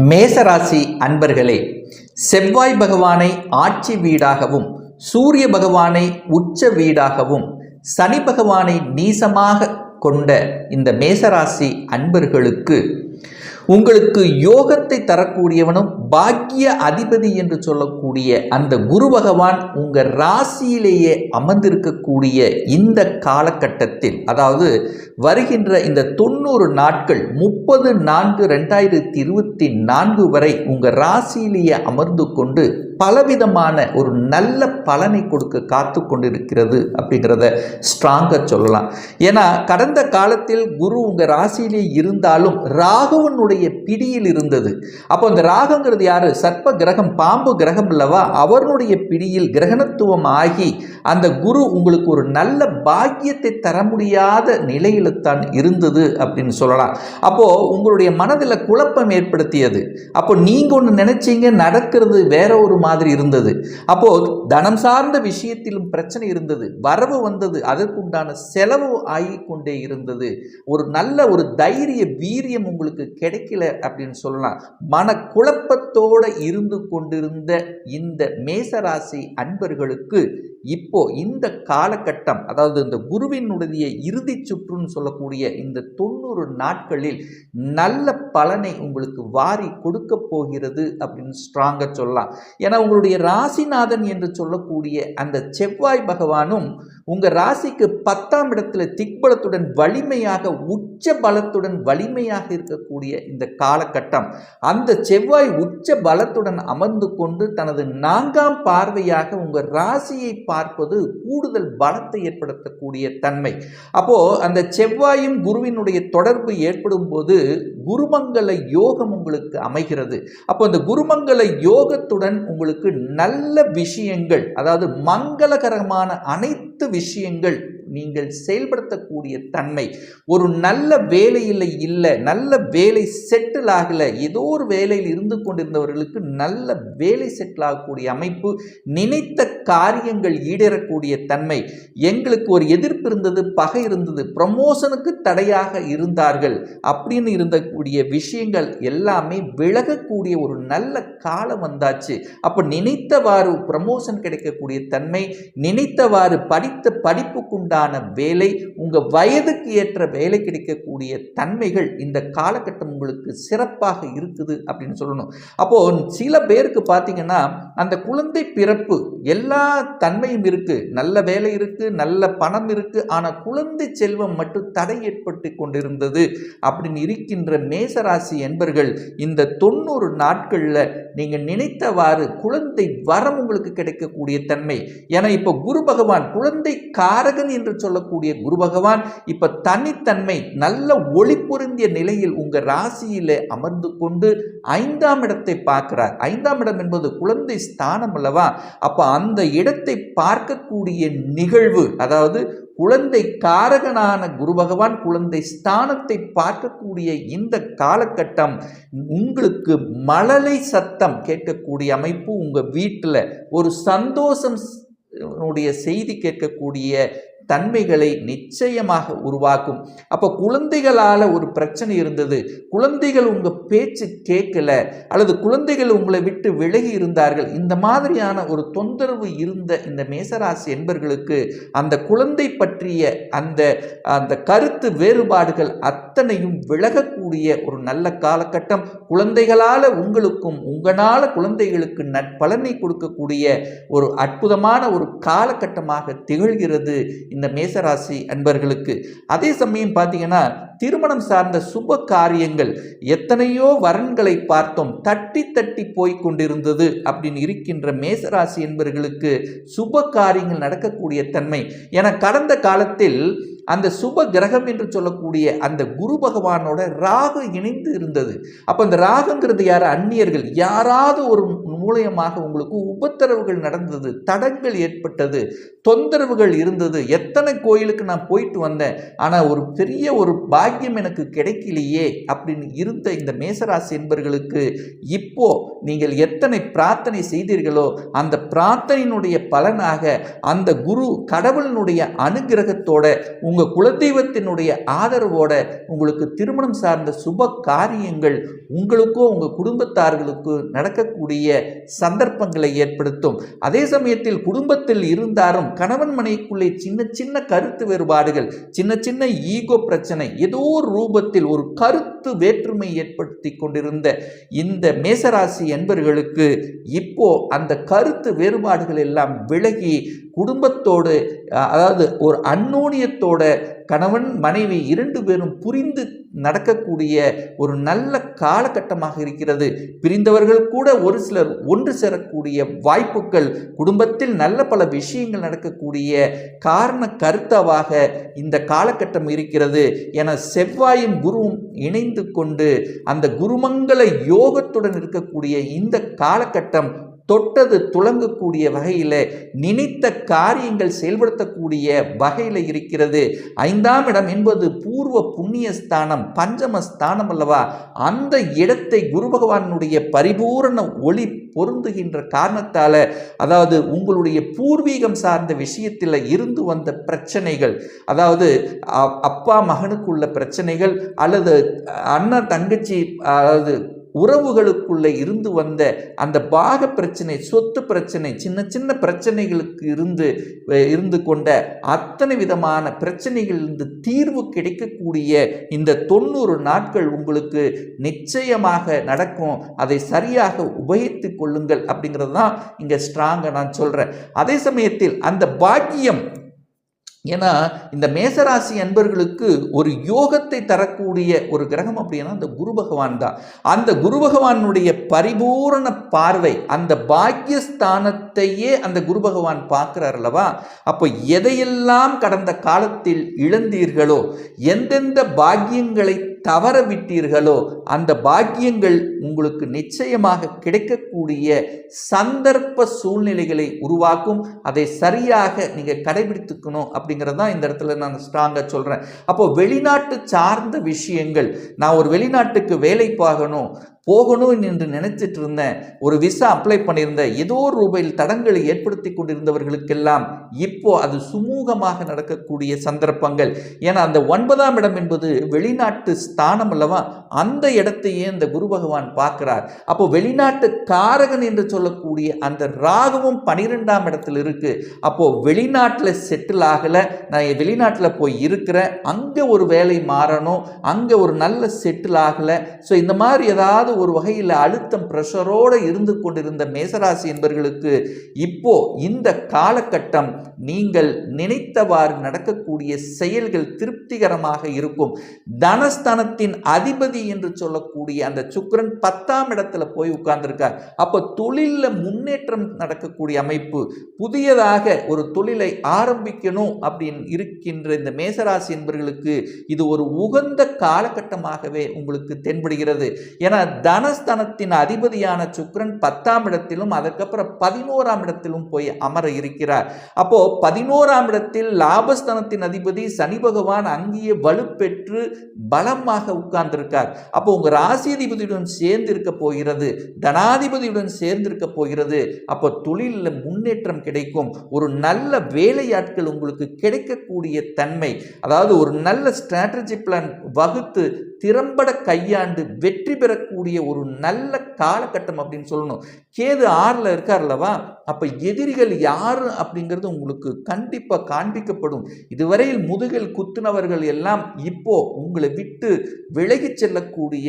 மேசராசி அன்பர்களே செவ்வாய் பகவானை ஆட்சி வீடாகவும் சூரிய பகவானை உச்ச வீடாகவும் சனி பகவானை நீசமாக கொண்ட இந்த மேசராசி அன்பர்களுக்கு உங்களுக்கு யோகத்தை தரக்கூடியவனும் பாக்கிய அதிபதி என்று சொல்லக்கூடிய அந்த குரு பகவான் உங்கள் ராசியிலேயே அமர்ந்திருக்கக்கூடிய இந்த காலகட்டத்தில் அதாவது வருகின்ற இந்த தொண்ணூறு நாட்கள் முப்பது நான்கு ரெண்டாயிரத்தி இருபத்தி நான்கு வரை உங்கள் ராசியிலேயே அமர்ந்து கொண்டு பலவிதமான ஒரு நல்ல பலனை கொடுக்க காத்து கொண்டிருக்கிறது அப்படிங்கிறத ஸ்ட்ராங்காக சொல்லலாம். ஏன்னா கடந்த காலத்தில் குரு உங்கள் ராசியிலே இருந்தாலும் ராகுவனுடைய பிடியில் இருந்தது. அப்போ அந்த ராகங்கிறது யாரு? சர்ப்ப கிரகம் பாம்பு கிரகம் அல்லவா? அவருடைய பிடியில் கிரகணத்துவம் ஆகி அந்த குரு உங்களுக்கு ஒரு நல்ல பாக்கியத்தை தர முடியாத நிலையில தான் இருந்தது அப்படின்னு சொல்லலாம். அப்போ உங்களுடைய மனதில் குழப்பம் ஏற்படுத்தியது. அப்போ நீங்க ஒன்று நினைச்சீங்க நடக்கிறது வேற ஒரு மாதிரி இருந்தது. அப்போ தனம் சார்ந்த விஷயத்திலும் பிரச்சனை இருந்தது. வரவு வந்தது. அதற்குண்டான செலவு ஆகிக்கொண்டே இருந்தது. ஒரு நல்ல ஒரு தைரிய வீரியம் உங்களுக்கு கிடைக்கல அப்படின்னு சொல்லலாம். மன குழப்பத்தோட இருந்து கொண்டிருந்த இந்த மேசராசி அன்பர்களுக்கு இப்போ இந்த காலகட்டம் அதாவது இந்த குருவினுடைய இறுதி சுற்றுன்னு சொல்லக்கூடிய இந்த தொண்ணூறு நாட்களில் நல்ல பலனை உங்களுக்கு வாரி கொடுக்க போகிறது அப்படின்னு ஸ்ட்ராங்காக சொல்லலாம். ஏன்னா உங்களுடைய ராசிநாதன் என்று சொல்லக்கூடிய அந்த செவ்வாய் பகவானும் உங்கள் ராசிக்கு பத்தாம் இடத்துல திக்பலத்துடன் வலிமையாக உச்ச பலத்துடன் வலிமையாக இருக்கக்கூடிய இந்த காலகட்டம் அந்த செவ்வாய் உச்ச பலத்துடன் அமர்ந்து கொண்டு தனது நான்காம் பார்வையாக உங்கள் ராசியை பார்ப்பது கூடுதல் பலத்தை ஏற்படுத்தக்கூடிய தன்மை. அப்போது அந்த செவ்வாயும் குருவினுடைய தொடர்பு ஏற்படும் போது குருமங்கல யோகம் உங்களுக்கு அமைகிறது. அப்போ அந்த குருமங்கல யோகத்துடன் உங்களுக்கு நல்ல விஷயங்கள் அதாவது மங்களகரமான அனைத்து விஷயங்கள் நீங்கள் செயல்படுத்தக்கூடிய தன்மை. ஒரு நல்ல வேலையில் இல்லை நல்ல வேலை செட்டில் ஆகலை ஏதோ ஒரு வேலையில் இருந்து கொண்டிருந்தவர்களுக்கு நல்ல வேலை செட்டில் ஆகக்கூடிய அமைப்பு நினைத்த காரியங்கள் ஈடேறக்கூடிய தன்மை. எங்களுக்கு ஒரு எதிர்ப்பு இருந்தது பகை இருந்தது ப்ரமோஷனுக்கு தடையாக இருந்தார்கள் அப்படின்னு இருந்தக்கூடிய விஷயங்கள் எல்லாமே விலகக்கூடிய ஒரு நல்ல காலம் வந்தாச்சு. அப்போ நினைத்தவாறு ப்ரமோஷன் கிடைக்கக்கூடிய தன்மை நினைத்தவாறு படித்த உண்டான வேலை உங்கள் வயதுக்கு ஏற்ற வேலை கிடைக்கக்கூடிய தன்மைகள் இந்த காலகட்டம் உங்களுக்கு சிறப்பாக இருக்குது அப்படின்னு சொல்லணும். அப்போது சில பேருக்கு பார்த்தீங்கன்னா அந்த குழந்தை பிறப்பு எல்லா தன்மையும் இருக்குது நல்ல வேலை இருக்குது நல்ல பணம் இருக்குது ஆனால் குழந்தை செல்வம் மட்டும் தடை ஏற்பட்டு கொண்டிருந்தது அப்படின்னு இருக்கின்ற மேசராசி என்பர்கள் இந்த தொண்ணூறு நாட்களில் நீங்கள் நினைத்தவாறு குழந்தை வரம் உங்களுக்கு கிடைக்கக்கூடிய தன்மை. ஏன்னா இப்போ குரு பகவான் குழந்தை காரகன் என்று சொல்லக்கூடிய குரு பகவான் இப்போ தனித்தன்மை நல்ல ஒளி பொருந்திய நிலையில் உங்கள் ராசியிலே அமர்ந்து கொண்டு ஐந்தாம் இடத்தை பார்க்கிறார். ஐந்தாம் இடம் என்பது குழந்தை ஸ்தானம் அல்லவா? அப்போ அந்த இடத்தை பார்க்கக்கூடிய நிகழ்வு அதாவது குழந்தை காரகனான குரு பகவான் குழந்தை ஸ்தானத்தை பார்க்கக்கூடிய இந்த காலகட்டம் உங்களுக்கு மழலை சத்தம் கேட்கக்கூடிய அமைப்பு உங்கள் வீட்டில் ஒரு சந்தோஷம் உடைய செய்தி கேட்கக்கூடிய தன்மைகளை நிச்சயமாக உருவாக்கும். அப்போ குழந்தைகளால் ஒரு பிரச்சனை இருந்தது. குழந்தைகள் உங்கள் பேச்சு கேட்கல அல்லது குழந்தைகள் உங்களை விட்டு விலகி இருந்தார்கள். இந்த மாதிரியான ஒரு தொந்தரவு இருந்த இந்த மேசராசி என்பர்களுக்கு அந்த குழந்தை பற்றிய அந்த அந்த கருத்து வேறுபாடுகள் அத்தனையும் விலகக்கூடிய ஒரு நல்ல காலகட்டம். குழந்தைகளால் உங்களுக்கும் உங்களால் குழந்தைகளுக்கு நற்பலனை கொடுக்கக்கூடிய ஒரு அற்புதமான ஒரு காலகட்டமாக திகழ்கிறது. இந்த மேசராசி அன்பர்களுக்கு. அதே சமயம் பார்த்தீங்கன்னா திருமணம் சார்ந்த சுப காரியங்கள் எத்தனையோ வரன்களை பார்த்தோம் தட்டி தட்டி போய் கொண்டிருந்தது அப்படின்னு இருக்கின்ற மேசராசி என்பர்களுக்கு சுப காரியங்கள் நடக்கக்கூடிய தன்மை. என கடந்த காலத்தில் அந்த சுப கிரகம் என்று சொல்லக்கூடிய அந்த குரு பகவானோட ராகு இணைந்து இருந்தது. அப்போ அந்த ராகுங்கிறது யார்? அந்நியர்கள். யாராவது ஒரு மூலியமாக உங்களுக்கு உபத்திரவுகள் நடந்தது தடங்கள் ஏற்பட்டது தொந்தரவுகள் இருந்தது. எத்தனை கோயிலுக்கு நான் போயிட்டு வந்தேன் ஆனால் ஒரு பெரிய ஒரு பாக்கியம் எனக்கு கிடைக்கலையே அப்படின்னு இருந்த இந்த மேசராசி என்பர்களுக்கு இப்போ நீங்கள் எத்தனை பிரார்த்தனை செய்தீர்களோ அந்த பிரார்த்தனையினுடைய பலனாக அந்த குரு கடவுளினுடைய அனுகிரகத்தோட உங்கள் உங்கள் குலதெய்வத்தினுடைய ஆதரவோட உங்களுக்கு திருமணம் சார்ந்த சுப காரியங்கள் உங்களுக்கோ உங்கள் குடும்பத்தார்களுக்கு நடக்கக்கூடிய சந்தர்ப்பங்களை ஏற்படுத்தும். அதே சமயத்தில் குடும்பத்தில் இருந்தாலும் கணவன் மனைக்குள்ளே சின்ன சின்ன கருத்து வேறுபாடுகள் சின்ன சின்ன ஈகோ பிரச்சனை ஏதோ ஒரு ரூபத்தில் ஒரு கருத்து வேற்றுமை ஏற்படுத்தி கொண்டிருந்த இந்த மேசராசி என்பர்களுக்கு இப்போ அந்த கருத்து வேறுபாடுகள் எல்லாம் விலகி குடும்பத்தோடு அதாவது ஒரு அந்நோனியத்தோட கணவன் மனைவி இரண்டு பேரும் புரிந்து நடக்கக்கூடிய ஒரு நல்ல காலகட்டமாக இருக்கிறது. பிரிந்தவர்கள் கூட ஒரு சிலர் ஒன்று சேரக்கூடிய வாய்ப்புகள் குடும்பத்தில் நல்ல பல விஷயங்கள் நடக்கக்கூடிய காரண கருத்தாவாக இந்த காலகட்டம் இருக்கிறது. என செவ்வாயும் குருவும் இணைந்து கொண்டு அந்த குருமங்கள யோகத்துடன் இருக்கக்கூடிய இந்த காலகட்டம் தொட்டது துளங்கக்கூடிய வகையில் நினைத்த காரியங்கள் செயல்படுத்தக்கூடிய வகையில் இருக்கிறது. ஐந்தாம் இடம் என்பது பூர்வ புண்ணிய ஸ்தானம் பஞ்சம ஸ்தானம் அல்லவா? அந்த இடத்தை குரு பகவானுடைய பரிபூரண ஒளி பொருந்துகின்ற காரணத்தால் அதாவது உங்களுடைய பூர்வீகம் சார்ந்த விஷயத்தில் இருந்து வந்த பிரச்சனைகள் அதாவது அப்பா மகனுக்குள்ள பிரச்சனைகள் அல்லது அண்ணன் தங்கச்சி அதாவது உறவுகளுக்குள்ளே இருந்து வந்த அந்த பாக பிரச்சனை சொத்து பிரச்சனை சின்ன சின்ன பிரச்சனைகளுக்கு இருந்து இருந்து கொண்ட அத்தனை விதமான பிரச்சனைகளிலிருந்து தீர்வு கிடைக்கக்கூடிய இந்த தொண்ணூறு நாட்கள் உங்களுக்கு நிச்சயமாக நடக்கும். அதை சரியாக உபயோகித்து கொள்ளுங்கள் அப்படிங்கிறது தான் இங்கே ஸ்ட்ராங்காக நான் சொல்கிறேன் அதே சமயத்தில் அந்த பாக்கியம் ஏன்னா இந்த மேசராசி அன்பர்களுக்கு ஒரு யோகத்தை தரக்கூடிய ஒரு கிரகம் அப்படின்னா அந்த குரு பகவான் தான். அந்த குரு பகவானுடைய பரிபூரண பார்வை அந்த பாக்கியஸ்தானத்தையே அந்த குரு பகவான் பார்க்கிறார் அல்லவா? அப்போ எதையெல்லாம் கடந்த காலத்தில் இழந்தீர்களோ எந்தெந்த பாக்கியங்களை தவற விட்டீர்களோ அந்த பாக்கியங்கள் உங்களுக்கு நிச்சயமாக கிடைக்கக்கூடிய சந்தர்ப்ப சூழ்நிலைகளை உருவாக்கும். அதை சரியாக நீங்கள் கடைபிடித்துக்கணும் அப்படிங்கிறது தான் இந்த இடத்துல நான் ஸ்ட்ராங்காக சொல்கிறேன் அப்போது வெளிநாட்டு சார்ந்த விஷயங்கள் நான் ஒரு வெளிநாட்டுக்கு வேலை பார்க்கணும் போகணும் என்று நினைச்சிட்டு இருந்தேன் ஒரு விசா அப்ளை பண்ணியிருந்தேன் ஏதோ ஒரு ரூபாயில் தடங்களை ஏற்படுத்தி கொண்டிருந்தவர்களுக்கெல்லாம் இப்போ அது சுமூகமாக நடக்கக்கூடிய சந்தர்ப்பங்கள். ஏன்னா அந்த ஒன்பதாம் இடம் என்பது வெளிநாட்டு ஸ்தானம் அல்லவா? அந்த இடத்தையே இந்த குரு பகவான் பார்க்கிறார். அப்போ வெளிநாட்டு காரகன் என்று சொல்லக்கூடிய அந்த ராகுவும் பனிரெண்டாம் இடத்தில் இருக்கு. அப்போ வெளிநாட்டில் செட்டில் ஆகலை. நான் வெளிநாட்டில் போய் இருக்கிறேன். அங்கே ஒரு வேலை மாறணும். அங்கே ஒரு நல்ல செட்டில் ஆகலை. ஸோ இந்த மாதிரி ஏதாவது ஒரு வகையில் அழுத்தம் ப்ரெஷரோடு இருந்து கொண்டிருந்த மேசராசி என்பவர்களுக்கு இப்போ இந்த காலகட்டம் நீங்கள் நினைத்தவாறு நடக்கக்கூடிய செயல்கள் திருப்திகரமாக இருக்கும். தனஸ்தானத்தின் அதிபதி என்று சொல்லக்கூடிய அந்த சுக்கரன் பத்தாம் இடத்துல போய் உட்கார்ந்துருக்கார். அப்போ தொழிலில் முன்னேற்றம் நடக்கக்கூடிய அமைப்பு புதியதாக ஒரு தொழிலை ஆரம்பிக்கணும் அப்படின்னு இருக்கின்ற இந்த மேசராசி என்பவர்களுக்கு இது ஒரு உகந்த காலகட்டமாகவே உங்களுக்கு தென்படுகிறது. ஏன்னா தனஸ்தனத்தின் அதிபதியான சுக்ரன் பத்தாம் இடத்திலும் அதற்கப்புறம் பதினோராம் இடத்திலும் போய் அமர இருக்கிறார். அப்போ பதினோராம் இடத்தில் லாபஸ்தனத்தின் அதிபதி சனி பகவான் அங்கேயே வலுப்பெற்று பலமாக உட்கார்ந்திருக்கார். அப்போ உங்க ராசிதிபதியுடன் சேர்ந்து இருக்க போகிறது தனாதிபதியுடன் சேர்ந்து இருக்க போகிறது. அப்போ தொழிலில் முன்னேற்றம் கிடைக்கும். ஒரு நல்ல வேலையாட்கள் உங்களுக்கு கிடைக்கக்கூடிய தன்மை. அதாவது ஒரு நல்ல ஸ்ட்ராட்டஜி பிளான் வகுத்து திறம்பட கையாண்டு வெற்றி பெறக்கூடிய ஒரு நல்ல காலகட்டம் அப்படின்னு சொல்லணும். கேது ஆறில் இருக்கார் அல்லவா? அப்போ எதிரிகள் யார் அப்படிங்கிறது உங்களுக்கு கண்டிப்பாக காண்பிக்கப்படும். இதுவரையில் முதுகில் குத்துனவர்கள் எல்லாம் இப்போ உங்களை விட்டு விலகி செல்லக்கூடிய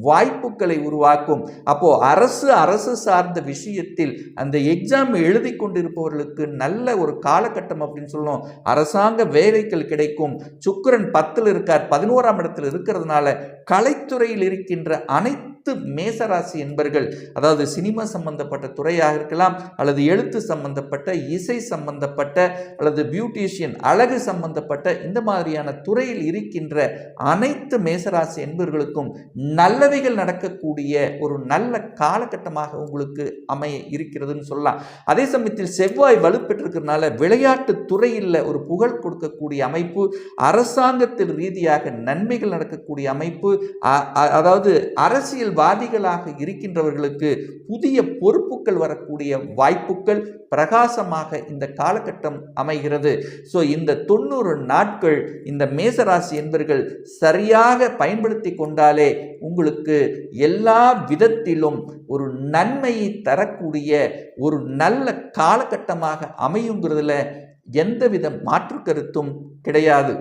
வாய்ப்புகளை உருவாக்கும். அப்போ அரசு அரசு சார்ந்த விஷயத்தில் அந்த எக்ஸாம் எழுதி கொண்டிருப்பவர்களுக்கு நல்ல ஒரு காலகட்டம் அப்படின்னு சொல்லணும். அரசாங்க வேலைகள் கிடைக்கும். சுக்கரன் பத்தில் இருக்கார். பதினோராம் இடத்தில் இருக்கிறதுனால கலைத்துறையில் இருக்கின்ற அனைத்து மேசராசி என்பர்கள் அதாவது சினிமா சம்பந்தப்பட்ட துறையாக இருக்கலாம் அல்லது எழுத்து சம்பந்தப்பட்ட இசை சம்பந்தப்பட்ட அல்லது பியூட்டிஷியன் அழகு சம்பந்தப்பட்ட இந்த மாதிரியான துறையில் இருக்கின்ற அனைத்து மேசராசி என்பர்களுக்கும் நல்லவைகள் நடக்கக்கூடிய ஒரு நல்ல காலகட்டமாக உங்களுக்கு அமைய இருக்கிறதுன்னு சொல்லலாம். அதே சமயத்தில் செவ்வாய் வலுப்பெற்றிருக்கிறதுனால விளையாட்டு துறையில் ஒரு புகழ் கொடுக்கக்கூடிய அமைப்பு அரசாங்கத்தில் ரீதியாக நன்மைகள் நடக்கக்கூடிய அமைப்பு அதாவது அரசியல் அரசியல்வாதிகளாக இருக்கின்றவர்களுக்கு புதிய பொறுப்புகள் வரக்கூடிய வாய்ப்புகள் பிரகாசமாக இந்த காலகட்டம் அமைகிறது. ஸோ இந்த தொண்ணூறு நாட்கள் இந்த மேசராசி என்பர்கள் சரியாக பயன்படுத்தி கொண்டாலே உங்களுக்கு எல்லா விதத்திலும் ஒரு நன்மையை தரக்கூடிய ஒரு நல்ல காலகட்டமாக அமையுங்கிறதுல எந்தவித மாற்று கருத்தும் கிடையாது.